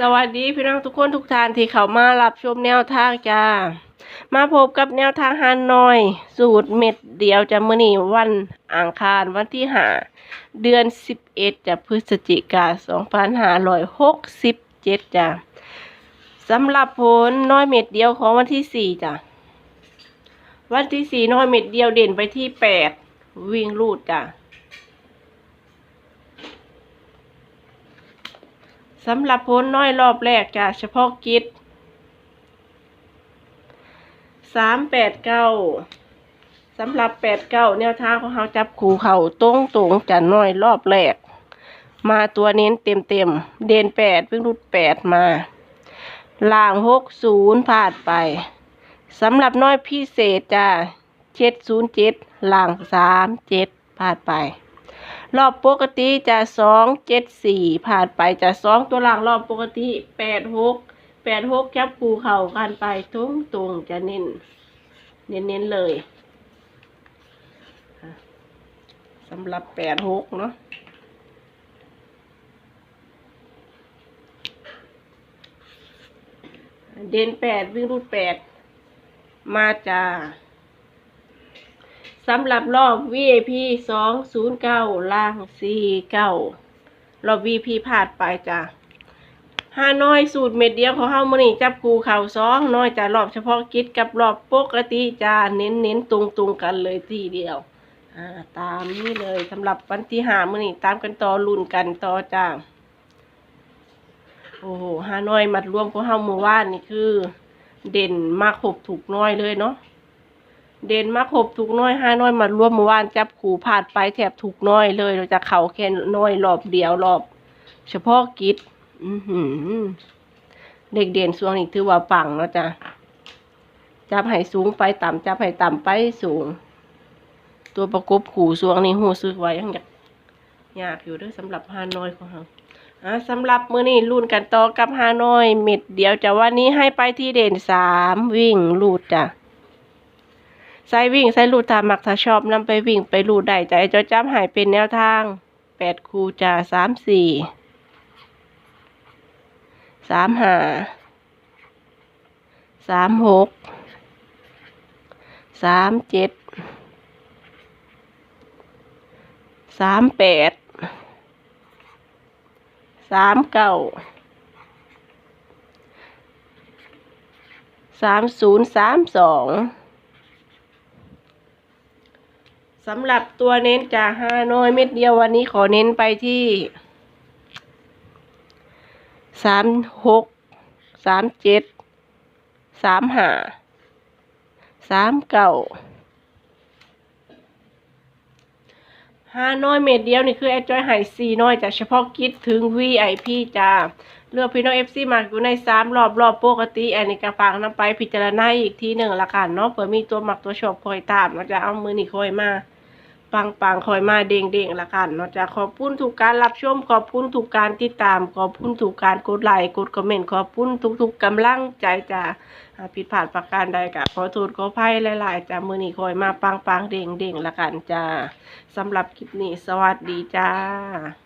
สวัสดีพี่น้องทุกคนทุกท่านที่เข้ามารับชมแนวทางจ้า มาพบกับแนวทางฮานอย สูตรเม็ดเดียวจะมื้อนี้วันอังคารวันที่ห้าเดือน11จะพฤศจิกา2567จ้ะสำหรับผลน้อยเม็ดเดียวของวันที่4จ้ะวันที่4น้อยเม็ดเดียวเด่นไปที่8วิ่งรูดจ้ะ สำหรับพ้นน้อยรอบแรกจ้ะเฉพาะกิจสามแปดเก้าสำหรับแปดเก้าแนวทางของเขาจับขู่เขาตรงตรงจะน้อยรอบแรก มาตัวเน้นเต็มเต็มเด่นแปดเพิ่งรุดแปดมาล่างหกศูนย์พลาดไปสำหรับน้อยพิเศษจ้ะเจ็ดศูนย์เจ็ดล่างสามเจ็ดพลาดไป รอบปกติจะสองเจ็ดสี่ผ่านไปจะสองตัวหลังรอบปกติแปดหกแปดหกแคบคูเข่ากันไปตรงตรงจะเน้น เน้นเน้นๆเลยสำหรับแปดหกเนาะเด่นแปดวิ่งรูดแปดมาจ้า สำหรับรอบ VIP สองศูนย์เก้าล่างสี่เก้ารอบ VIP พลาดไปจ้ะห้าน้อยสูตรเม็ดเดียวของเฮามื้อนี้จับคูเข่าสองน้อยจ้ะรอบเฉพาะกิจกับรอบปกติจ้าเน้นเน้นตรงตรงกันเลยทีเดียวอ่าตามนี้เลยสำหรับวันที่ห้ามื้อนี้ตามกันต่อลุ้นกันต่อจ้าโอ้โหห้าน้อยมัดรวมของเฮาเมื่อวานนี่คือ เด่นมากครบถูกน้อยเลยเนาะ เด่นมาครบทุกน้อยห้าน้อยมารวมเมื่อวานจับขู่ผ่านไปแถบถูกน้อยเลย เราจะเข่าแค่น้อยรอบเดียวรอบ เฉพาะกิจอือหือเด็กเด่นสวงนี้ถือว่าปังเนาะจ้ะจับให้สูงไปต่ำจับให้ต่ำไปสูง ตัวประกบขู่สวงนี้หูซึกไว้ยังอยากยากอยู่เด้วยสำหรับฮานอยของเราอะสำหรับมือนี้รุ่นกันต่อกับฮานอยเม็ดเดียวจะวันนี้ให้ไปที่เด่นสามวิ่งลูดจ้ะ ใส่วิ่งใส่ลูดตามักถ้าชอบนำไปวิ่งไปลูดได้ใจจะจับหายเป็นแนวทางแปดคูจะสามสี่สามห้าสามหกสามเจ็ดสามแปดสามเก้าสามศูนย์สามสอง สำหรับตัวเน้นจากฮาน้อยเม็ดเดียววันนี้ขอเน้นไปที่สามหกสามเจ็ดสามห้าสามเก้าห้าน้อยเม็ดเดียวนี่คือแอดจอยไฮซีน้อยจากเฉพาะกิจถึง VIP จ้าเลือกพี่น้องเอฟซีมาอยู่ในสามรอบรอบปกติอันนี้ก็ฝากนำไปพิจารณาอีกทีหนึ่งละกันเนาะเผื่อมีตัวหมักตัวชอบคอยตามเราจะเอามือนี่คอยมา ปังปังๆคอยมาเด้งเด้งๆละกันเนาะจะขอบคุณทุกการรับชมขอบคุณทุกการติดตาม ขอบคุณทุกการกดไลค์กดคอมเมนต์ขอบคุณทุกๆกำลังใจจ้าผิดพลาดประการใดกะขอโทษขออภัยหลายๆจ้ามือนี้คอยมาปังปังๆเด้งเด้งๆละกันจ้าสำหรับคลิปนี้สวัสดีจ้า